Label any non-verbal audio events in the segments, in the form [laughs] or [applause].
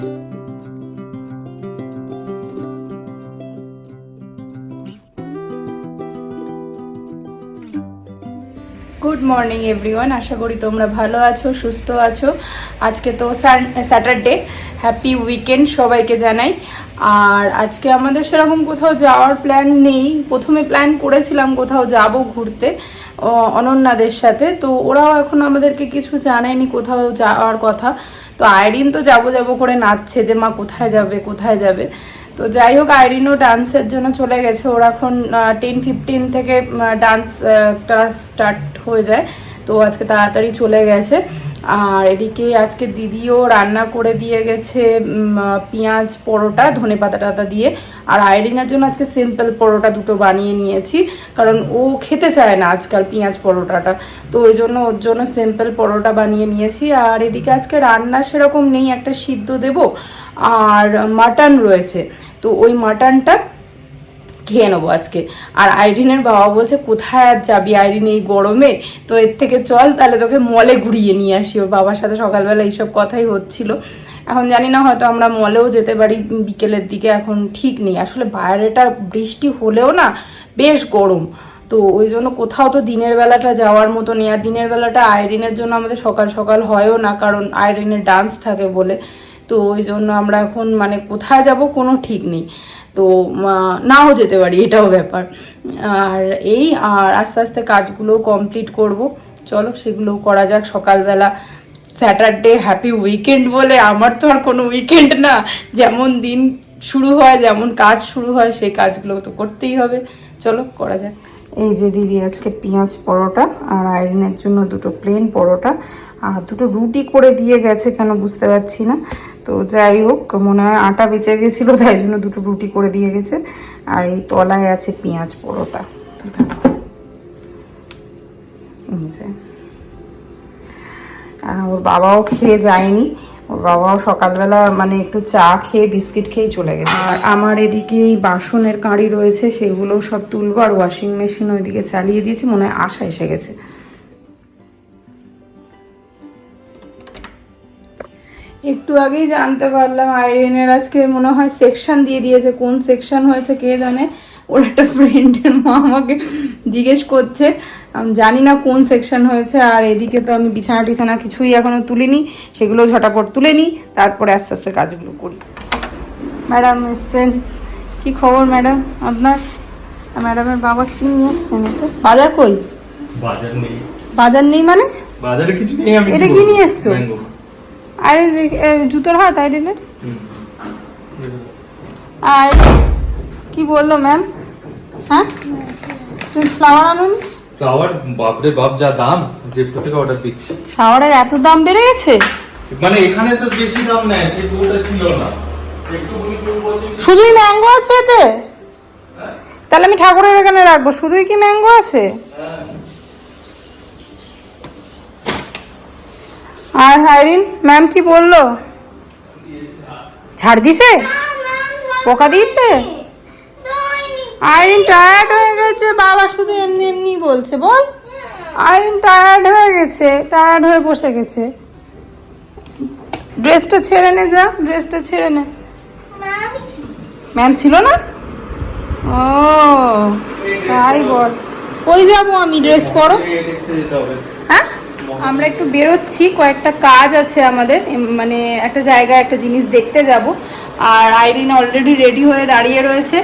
Good morning everyone আশা করি তোমরা ভালো আছো, সুস্থ আছো। আজকে তো স্যাটারডে হ্যাপি উইকেন্ড সবাইকে জানাই। আর আজকে আমাদের সেরকম কোথাও যাওয়ার প্ল্যান নেই। প্রথমে প্ল্যান করেছিলাম কোথাও যাব ঘুরতে অনন্যাদের সাথে। তো ওরাও এখন আমাদেরকে কিছু জানায়নি কোথাও যাওয়ার কথা। তো আয়রিন তো যাব যাব করে নাচছে যে মা কোথায় যাবে কোথায় যাবে। তো যাই হোক, আইরিনও ডান্সের জন্য চলে গেছে। ওরা এখন টেন ফিফটিন থেকে ডান্স ক্লাস স্টার্ট হয়ে যায়। তো আজকে তাড়াতাড়ি চলে গেছে। আর এদিকে আজকে দিদিও রান্না করে দিয়ে গেছে পেঁয়াজ পরোটা, ধনে পাতা টাতা দিয়ে। আর আইরিনের জন্য আজকে সিম্পল পরোটা দুটো বানিয়ে নিয়েছি, কারণ ও খেতে চায় না আজকাল পেঁয়াজ পরোটাটা। তো ওই জন্য ওর জন্য সিম্পল পরোটা বানিয়ে নিয়েছি। আর এদিকে আজকে রান্না সেরকম নেই, একটা সিদ্ধ দেব, আর মাটন রয়েছে। তো ওই মাটনটা খেয়ে নেব আজকে। আর আইরিনের বাবা বলছে, কোথায় আর যাবি? আইরিন এই গরমে? তো এর থেকে চল, তাহলে তোকে মলে ঘুরিয়ে নিয়ে আসি। ওর বাবার সাথে সকালবেলা এইসব কথাই হচ্ছিল। এখন জানি না, হয়তো আমরা মলেও যেতে পারি, বিকেলের দিকে এখন ঠিক নেই। আসলে বাইরেটা বৃষ্টি হলেও না বেশ গরম। তো ওই জন্য কোথাও তো দিনের বেলাটা যাওয়ার মতো নেই। আর দিনের বেলাটা আইরিনের জন্য আমাদের সকাল সকাল হয়ও না, কারণ আইরিনের ডান্স থাকে বলে। তো ওই জন্য আমরা এখন মানে কোথায় যাব কোনো ঠিক নেই। তো নাও যেতে পারি, এটাও ব্যাপার। আর এই, আর আস্তে আস্তে কাজগুলো কমপ্লিট করব। চলো, সেগুলো করা যাক। সকালবেলা স্যাটারডে হ্যাপি উইকেন্ড বলে আমার তো আর কোনো উইকেন্ড না। যেমন দিন শুরু হয়, যেমন কাজ শুরু হয়, সেই কাজগুলো তো করতেই হবে। চলো, করা যাক। এই যে দিদি, আজকে পেঁয়াজ পরোটা আর আয়রনের জন্য দুটো প্লেন পরোটা। আর দুটো রুটি করে দিয়ে গেছে কেন বুঝতে পারছি না। তো যাই হোক, মনে হয় আটা বেঁচে গেছিল, তাই জন্য দুটো রুটি করে দিয়ে গেছে। আর এই তলায় আছে পেঁয়াজ পরোটা। ওর বাবাও খেয়ে যায়নি। ওর বাবাও সকালবেলা মানে একটু চা খেয়ে, বিস্কিট খেয়েই চলে গেছে। আর আমার এদিকে এই বাসনের কাঁড়ি রয়েছে সেগুলো সব তুলবো, আর ওয়াশিং মেশিন ওইদিকে চালিয়ে দিয়েছি, মনে হয় আশা এসে গেছে। একটু আগেই জানতে পারলাম আইরিনের আজকে মনে হয় সেকশন দিয়ে দিয়েছে। কোন সেকশন হয়েছে কে জানে? ওর একটা ফ্রেন্ডের মা আমাকে জিজ্ঞেস করছে। আমি জানি না কোন সেকশন হয়েছে আর এদিকে তো আমি বিছানা টিছানা কিছুই এখনও তুলিনি। সেগুলো ঝটাপট তুলে নিই তারপরে আস্তে আস্তে কাজগুলো করি। ম্যাডাম এসছেন। কি খবর ম্যাডাম? আপনার? ম্যাডামের বাবা কি নিয়ে এসছেন এটা বাজার কই? বাজার নেই। বাজার নেই মানে? বাজারে কিছু নেই আমি এটা কি নিয়ে এসছো? আরে জুতোর হাত আইডেনের হুম। আর কি বলল ম্যাম হ্যাঁ? তুমি ফ্লাওয়ার আনুন? ফ্লাওয়ার বাপরে বাপ যা দাম জেপটো থেকে অর্ডার দিচ্ছি। ফ্লাওয়ারের এত দাম বেড়ে গেছে? মানে এখানে তো বেশি দাম নেয় সেই বউটা ছিল না। শুধুই ম্যাঙ্গো আছে এতে? তাহলে আমি ঠাকুরের এখানে রাখব শুধুই কি ম্যাঙ্গো আছে? আর হাইরিন ম্যাম কি বলল? ছাড় দিছে? পোকা দিয়েছে? আইরিন টায়ার্ড হয়ে গেছে বাবা শুধু এমনি এমনি বলছে বল। আইরিন টায়ার্ড হয়ে গেছে টায়ার্ড হয়ে বসে গেছে। ড্রেসটা ছেড়ে নে যা ড্রেসটা ছেড়ে নে। ম্যাম ছিল না? ও তাই বল। কই যাব আমি ড্রেস পরো? আমরা একটু বেরোচ্ছি, কয়েকটা কাজ আছে আমাদের মানে একটা জায়গায় একটা জিনিস দেখতে যাব। আর আইরিন অলরেডি রেডি হয়ে দাঁড়িয়ে রয়েছে।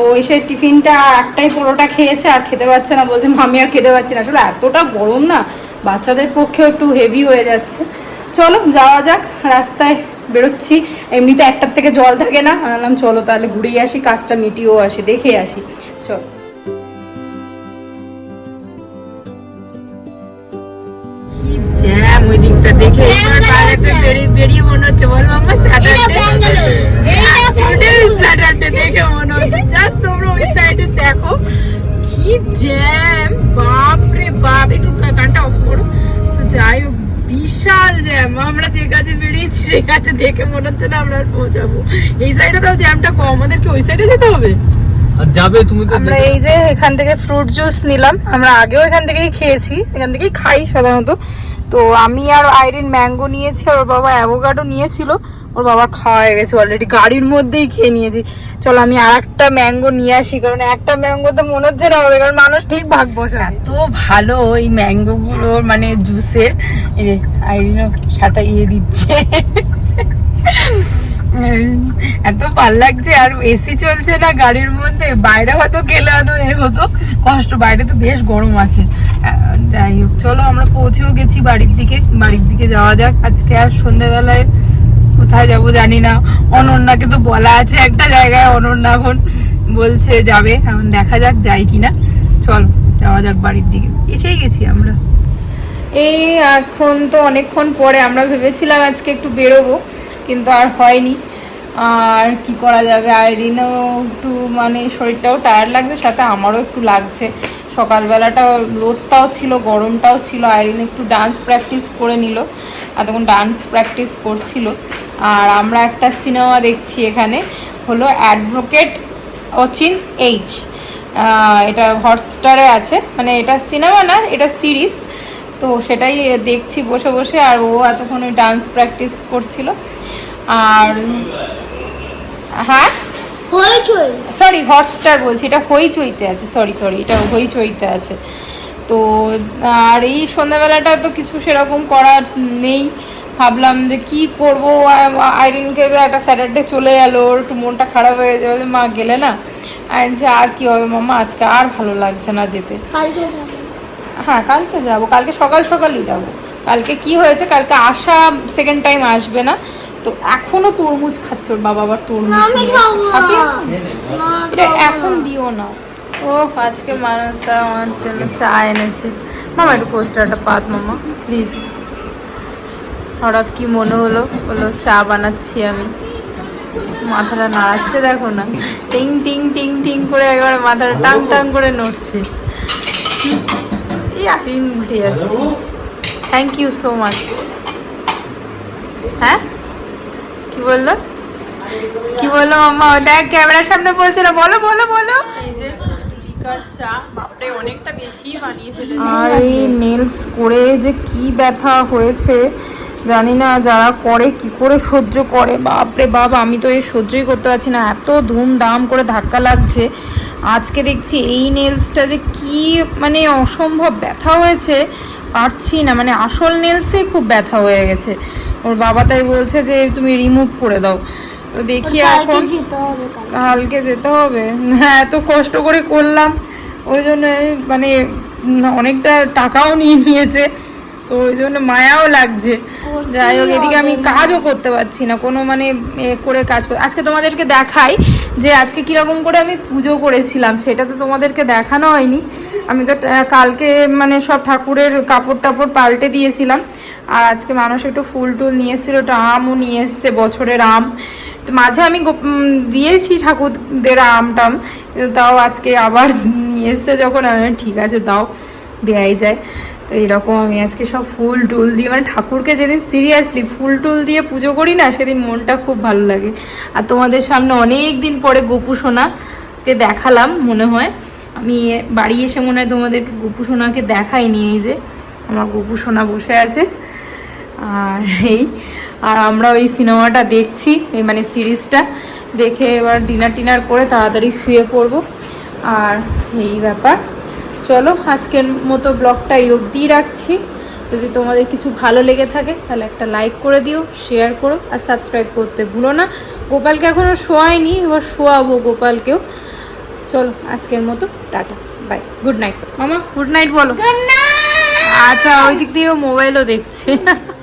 ও এসে টিফিনটা একটাই পরোটা খেয়েছে, আর খেতে পারছে না, বলছে মামি আর খেতে পারছি না। আসলে এতটা গরম না, বাচ্চাদের পক্ষেও একটু হেভি হয়ে যাচ্ছে। চলো, যাওয়া যাক, রাস্তায় বেরোচ্ছি। এমনিতে একটার থেকে জল থাকে না, আমি বললাম, চলো তাহলে ঘুরেই আসি, কাজটা মিটিয়েও আসি, দেখে আসি। চলো। দেখে বেরিয়ে বেরিয়ে মনে হচ্ছে বল মামা স্যাটারডে স্যাটারডে দেখে মনে হচ্ছে। জাস্ট তোমরা ওই সাইডে দেখো কি জ্যাম বাপ রে বাপ একটু গানটা অফ করো। তো যাই হোক বিশাল জ্যাম আমরা যে কাজে বেরিয়েছি সেই কাজে দেখে মনে হচ্ছে না আমরা আর পৌঁছাবো। এই সাইডে তাও জ্যামটা কম। আমাদেরকে ওই সাইডে যেতে হবে? আর যাবে তুমি তো আমরা এই যে এখান থেকে ফ্রুট জুস নিলাম। আমরা আগেও এখান থেকেই খেয়েছি এখান থেকেই খাই সাধারণত। তো আমি আর আইরিন ম্যাঙ্গো নিয়েছি আর ওর বাবা অ্যাভোকাডো নিয়েছিল, ওর বাবা খাওয়া হয়ে গেছে অলরেডি গাড়ির মধ্যেই খেয়ে নিয়েছি। চলো আমি আর একটা ম্যাঙ্গো নিয়ে আসি, কারণ একটা ম্যাঙ্গো তো মনে হচ্ছে না হবে, কারণ মানুষ ঠিক ভাগ বসে এত ভালো ওই ম্যাঙ্গো গুলোর মানে জুসের আইরিনও সাটা ইয়ে দিচ্ছে। এত ভালো লাগছে, আর এসি চলছে না গাড়ির মধ্যে। বাইরে হয়তো গেলে হয়তো এ হতো, কষ্ট। বাইরে তো বেশ গরম আছে। যাই হোক, চলো আমরা পৌঁছেও গেছি বাড়ির দিকে। বাড়ির দিকে যাওয়া যাক। আজকে আর সন্ধ্যেবেলায় কোথায় যাব জানি না। অনন্যাকে তো বলা আছে একটা জায়গায়, অনন্যা এখন বলছে যাবে। এখন দেখা যাক যাই কিনা। চলো, যাওয়া যাক বাড়ির দিকে। এসেই গেছি আমরা। এই এখন তো অনেকক্ষণ পরে আমরা ভেবেছিলাম আজকে একটু বেরোবো, কিন্তু আর হয়নি। আর কি করা যাবে? আইরিনও একটু মানে শরীরটাও টায়ার্ড লাগছে, সাথে আমারও একটু লাগছে। সকালবেলাটা রোদটাও ছিল, গরমটাও ছিল আইরিন একটু ডান্স প্র্যাকটিস করে নিল। এতক্ষণ ডান্স প্র্যাকটিস করছিল। আর আমরা একটা সিনেমা দেখছি এখানে, হলো অ্যাডভোকেট অচিন এইচ এটা হটস্টারে আছে। মানে এটা সিনেমা না, এটা সিরিজ তো সেটাই দেখছি বসে বসে, আর ও এতক্ষণ ওই ডান্স প্র্যাকটিস করছিল। আর হ্যাঁ? হইচই। সরি হটস্টার বলছি এটা হইচইতে আছে সরি সরি এটা হইচইতে আছে। তো আর এই সন্ধ্যাবেলাটা তো কিছু সেরকম করার নেই। ভাবলাম যে কি করব আইরিনকে একটা স্যাটারডে চলে গেল ওর একটু মনটা খারাপ হয়ে যাবে মা গেলে না? আর যে আর কি হবে মামা আজকে আর ভালো লাগছে না যেতে। হ্যাঁ কালকে যাব কালকে সকাল সকালই যাব। কালকে কি হয়েছে কালকে আসা সেকেন্ড টাইম আসবে না। তো এখনও তরমুজ খাচ্ছে ওর বাবা আবার তরমুজ নিয়ে খাব না। খাবি? না, এটা এখন দিও না। ও আজকে মানুষটা আমার জন্য চা এনেছে। মামা একটু কোস্টারটা পাত মামা প্লিজ হঠাৎ কি মনে হলো? বলল চা বানাচ্ছি আমি। মাথাটা নাড়াচ্ছে দেখো না। টিং টিং টিং টিং করে একবারে মাথাটা টাং টাং করে নড়ছে। উঠে যাচ্ছিস। থ্যাংক ইউ সো মাচ হ্যাঁ? কি বলল? কি বলল মাম্মা? দেখ ক্যামেরার সামনে বলছে না। বলো বলো বলো। এই আর নেলস করে যে কি ব্যথা হয়েছে জানি না যারা করে কি করে সহ্য করে। বাপরে বাপ আমি তো এই সহ্যই করতে পারছি না। এত ধুমধাম করে ধাক্কা লাগছে। আজকে দেখছি এই নেলসটা যে কি মানে অসম্ভব ব্যথা হয়েছে। পারছি না। মানে আসল নেলসে খুব ব্যথা হয়ে গেছে। ওর বাবা তাই বলছে যে তুমি রিমুভ করে দাও। তো দেখি এখন কালকে। কালকে যেতে হবে। হ্যাঁ এত কষ্ট করে করলাম। ওই জন্য মানে অনেকটা টাকাও নিয়ে নিয়েছে। তো ওই জন্য মায়াও লাগছে। যাই হোক এদিকে আমি কাজও করতে পারছি না কোনো মানে এ করে কাজ আজকে তোমাদেরকে দেখাই যে আজকে কীরকম করে আমি পুজো করেছিলাম সেটা তো তোমাদেরকে দেখানো হয়নি। আমি তো কালকে মানে সব ঠাকুরের কাপড় টাপড় পাল্টে দিয়েছিলাম আর আজকে মানুষ একটু ফুল টুল নিয়ে এসেছিল ওটা আমও নিয়ে এসছে বছরের আম। তো মাঝে আমি দিয়েছি ঠাকুরদের আম টাম তাও আজকে আবার [laughs] নিয়ে এসছে যখন আমি ঠিক আছে দাও দেয়াই যায়। তো এরকম আমি আজকে সব ফুল টুল দিয়ে মানে ঠাকুরকে যেদিন সিরিয়াসলি ফুল টুল দিয়ে পুজো করি না, সেদিন মনটা খুব ভালো লাগে। আর তোমাদের সামনে অনেক দিন পরে গোপু সোনাকে দেখালাম, মনে হয়। আমি বাড়ি এসে মনে হয় তোমাদেরকে গোপু সোনাকে দেখাইনি, এই যে আমার গোপু সোনা বসে আছে। আর এই, আর আমরা ওই সিনেমাটা দেখছি, এই মানে সিরিজটা। দেখে এবার ডিনার টিনার করে তাড়াতাড়ি শুয়ে পড়ব। আর এই ব্যাপার। চলো আজকের মতো ব্লগটা এই অবধিই রাখছি। যদি তোমাদের কিছু ভালো লেগে থাকে তাহলে একটা লাইক করে দিও শেয়ার করো আর সাবস্ক্রাইব করতে ভুলো না। গোপালকে এখনও শোয়ায়নি এবার শোয়াবো গোপালকেও। চলো আজকের মতো টাটা বাই গুড নাইট মামা গুড নাইট বলো। আচ্ছা ওই দিক দিয়ে মোবাইলও দেখছে। [laughs]